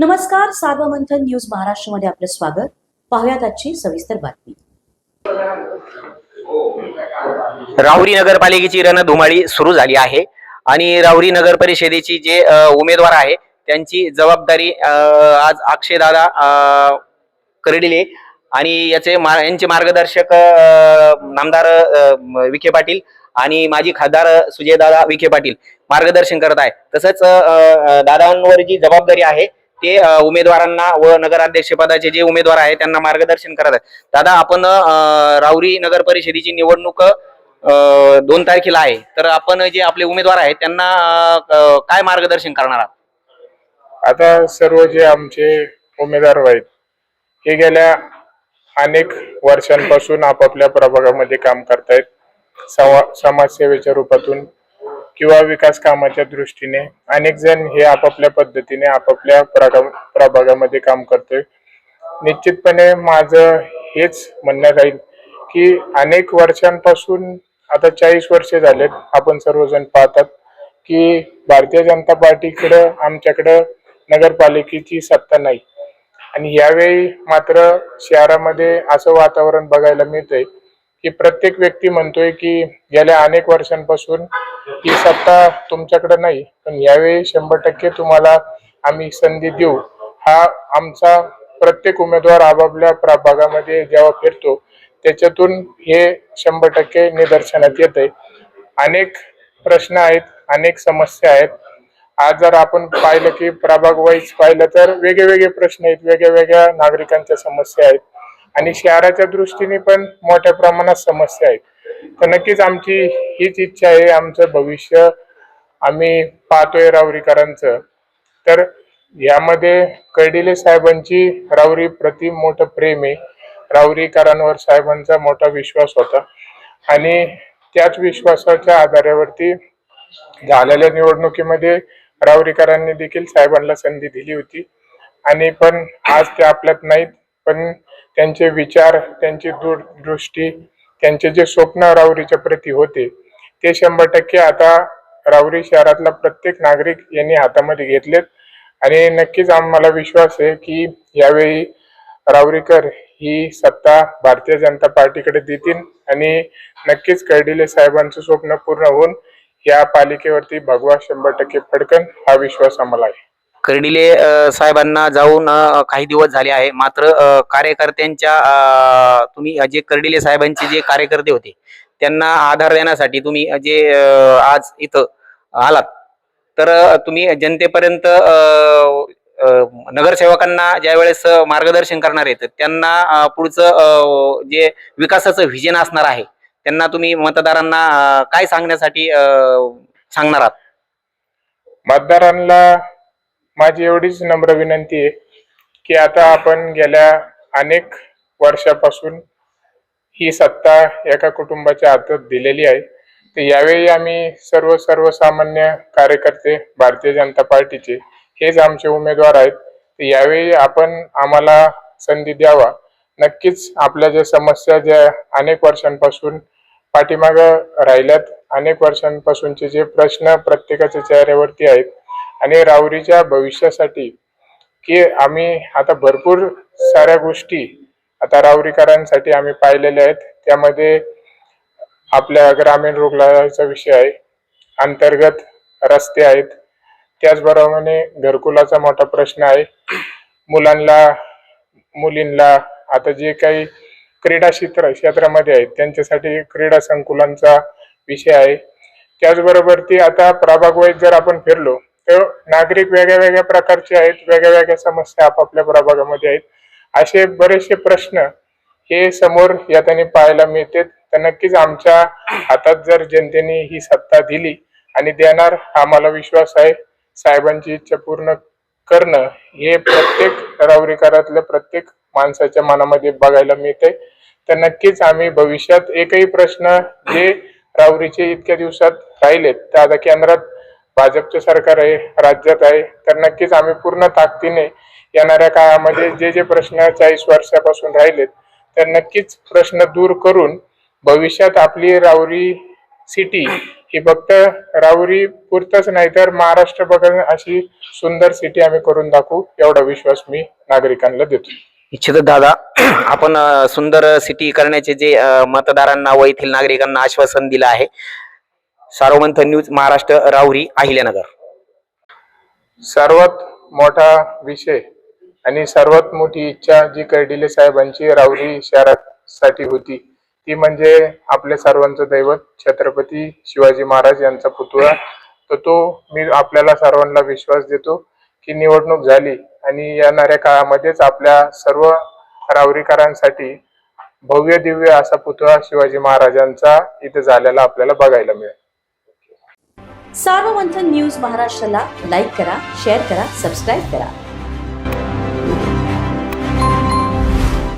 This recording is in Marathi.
नमस्कार सार्वमंथन न्यूज महाराष्ट्रमध्ये आपलं स्वागत. पाहुयात आजची सविस्तर बातमी. राहुरी नगरपालिकेची रणधुमाळी सुरू झाली आहे आणि राहुरी नगर परिषदेची जे उमेदवार आहे त्यांची जबाबदारी आज अक्षयदादा करडिले आणि याचे मा यांचे मार्गदर्शक नामदार विखे पाटील आणि माजी खासदार सुजयदादा विखे पाटील मार्गदर्शन करत आहे. तसंच दादांवर जी जबाबदारी आहे ते उमेदवारांना व नगराध्यक्षपदाचे जे उमेदवार आहे त्यांना मार्गदर्शन करत आहेत. दादा आपण राऊरी नगर परिषदेची निवडणूक दोन तारखेला आहे. तर आपण जे आपले उमेदवार आहेत त्यांना काय मार्गदर्शन करणार आहात? आता सर्व जे आमचे उमेदवार आहेत हे गेल्या अनेक वर्षांपासून आपापल्या प्रभागामध्ये काम करतायत. सवा- समाजसेवेच्या रूपातून किंवा विकास कामाच्या दृष्टीने अनेक जण हे आपापल्या पद्धतीने आपापल्या प्रगा- प्रभागामध्ये काम करतोय. निश्चितपणे माझं हेच म्हणणं राहील की अनेक वर्षांपासून आता चाळीस वर्षे झालेत आपण सर्वजण पाहतात की भारतीय जनता पार्टीकडं आमच्याकडं नगरपालिकेची सत्ता नाही. आणि यावेळी मात्र शहरामध्ये असं वातावरण बघायला मिळतंय की प्रत्येक व्यक्ती म्हणतोय की गेल्या अनेक वर्षांपासून ही सत्ता तुमच्याकडे नाही पण यावेळी शंभर टक्के तुम्हाला आम्ही संधी देऊ. हा आमचा प्रत्येक उमेदवार आपापल्या प्रभागामध्ये जेव्हा फिरतो त्याच्यातून हे शंभर टक्के निदर्शनात येत आहे अनेक प्रश्न आहेत अनेक समस्या आहेत. आज जर आपण पाहिलं की प्रभाग वाईज पाहिलं तर वेगळे वेगळे प्रश्न आहेत वेगळ्या वेगळ्या नागरिकांच्या समस्या आहेत. आणि शहराच्या दृष्टीने पण मोठ्या प्रमाणात समस्या आहेत. तर नक्कीच आमची हीच इच्छा आहे आमचं भविष्य आम्ही पाहतोय रावरीकरांचं तर यामध्ये कैडिले साहेबांची रावरी प्रति मोठं प्रेम आहे. रावरीकरांवर साहेबांचा मोठा विश्वास होता. आणि त्याच विश्वासाच्या आधारावरती झालेल्या निवडणुकीमध्ये रावरीकरांनी देखील साहेबांना संधी दिली होती. आणि पण आज ते आपल्यात नाहीत पण त्यांचे विचार त्यांची दूरदृष्टी त्यांचे जे स्वप्न रावरीच्या प्रती होते ते शंभर टक्के आता रावरी शहरातला प्रत्येक नागरिक यांनी हातामध्ये घेतलेत. आणि नक्कीच आम्हाला विश्वास आहे की यावेळी रावरीकर ही सत्ता भारतीय जनता पार्टीकडे देतील आणि नक्कीच कर्डिले साहेबांचं स्वप्न पूर्ण होऊन या पालिकेवरती भगवा शंभर टक्के फडकन हा विश्वास आम्हाला आहे. कर्डिले साहेबांना जाऊन काही दिवस झाले आहे. मात्र कार्यकर्त्यांच्या तुम्ही जे कर्डिले साहेबांचे जे कार्यकर्ते होते त्यांना आधार देण्यासाठी तुम्ही जे आज इथं आलात. तर तुम्ही जनतेपर्यंत अ, नगरसेवकांना ज्या वेळेस मार्गदर्शन करणार आहेत त्यांना पुढचं जे विकासाचं व्हिजन असणार आहे त्यांना तुम्ही मतदारांना काय सांगण्यासाठी सांगणार आहात? मतदारांना माझी एवढीच नम्र विनंती आहे की आता आपण गेल्या अनेक वर्षापासून ही सत्ता एका कुटुंबाच्या हातात दिलेली आहे. तर यावेळी आम्ही सर्व सर्वसामान्य कार्यकर्ते भारतीय जनता पार्टीचे हेच आमचे उमेदवार आहेत. तर यावेळी आपण आम्हाला संधी द्यावा. नक्कीच आपल्या ज्या समस्या ज्या अनेक वर्षांपासून पाठीमागं राहिल्यात अनेक वर्षांपासूनचे जे प्रश्न प्रत्येकाच्या चेहऱ्यावरती आहेत आणि रावरीच्या भविष्यासाठी की आम्ही आता भरपूर साऱ्या गोष्टी आता रावरीकरांसाठी आम्ही पाहिलेल्या आहेत. त्यामध्ये आपल्या ग्रामीण रुग्णालयाचा विषय आहे. अंतर्गत रस्ते आहेत. त्याचबरोबरने घरकुलाचा मोठा प्रश्न आहे. मुलांना मुलींना आता जे काही क्रीडा क्षेत्र क्षेत्रामध्ये आहेत त्यांच्यासाठी क्रीडा संकुलांचा विषय आहे. त्याचबरोबर ती आता प्रभाग वाईज जर आपण फिरलो नागरिक वेगळ्या वेगळ्या प्रकारचे आहेत वेगळ्या वेगळ्या समस्या आपापल्या प्रभागामध्ये आहेत. असे बरेचसे प्रश्न हे समोर येताना पाहायला मिळते तर नक्कीच आमच्या हातात जर जनतेने ही सत्ता दिली आणि देणार आम्हाला विश्वास आहे. साहेबांची इच्छा पूर्ण करणं हे प्रत्येक रावरीकरातल्या प्रत्येक माणसाच्या मनामध्ये बघायला मिळते. तर नक्कीच आम्ही भविष्यात एकही प्रश्न जे रावरीचे इतक्या दिवसात राहिलेत ते आता केंद्रात भाजपचं सरकार आहे राज्यात आहे तर नक्कीच आम्ही पूर्ण ताकदीने येणाऱ्या काळामध्ये जे जे प्रश्न चाळीस वर्षापासून राहिलेत तर नक्कीच प्रश्न दूर करून भविष्यात आपली रावरी सिटी ही फक्त राऊरी पुरतच नाही तर महाराष्ट्र बघा अशी सुंदर सिटी आम्ही करून दाखवू एवढा विश्वास मी नागरिकांना देतो. इच्छित दादा आपण सुंदर सिटी करण्याचे जे मतदारांना व येथील नागरिकांना आश्वासन दिलं आहे सार्वमंथन न्यूज महाराष्ट्र राहुरी अहिल्यानगर. सर्वात मोठा विषय आणि सर्वात मोठी इच्छा जी कर्डिले साहेबांची राहुरी शहरासाठी होती ती म्हणजे आपल्या सर्वांचं दैवत छत्रपती शिवाजी महाराज यांचा पुतळा. तर तो मी आपल्याला सर्वांना विश्वास देतो की निवडणूक झाली आणि येणाऱ्या काळामध्येच आपल्या सर्व रावरीकरांसाठी भव्य दिव्य असा पुतळा शिवाजी महाराजांचा इथे झालेला आपल्याला बघायला मिळेल. सार्वमंथन न्यूज महाराष्ट्राला लाईक करा शेअर करा सबस्क्राईब करा.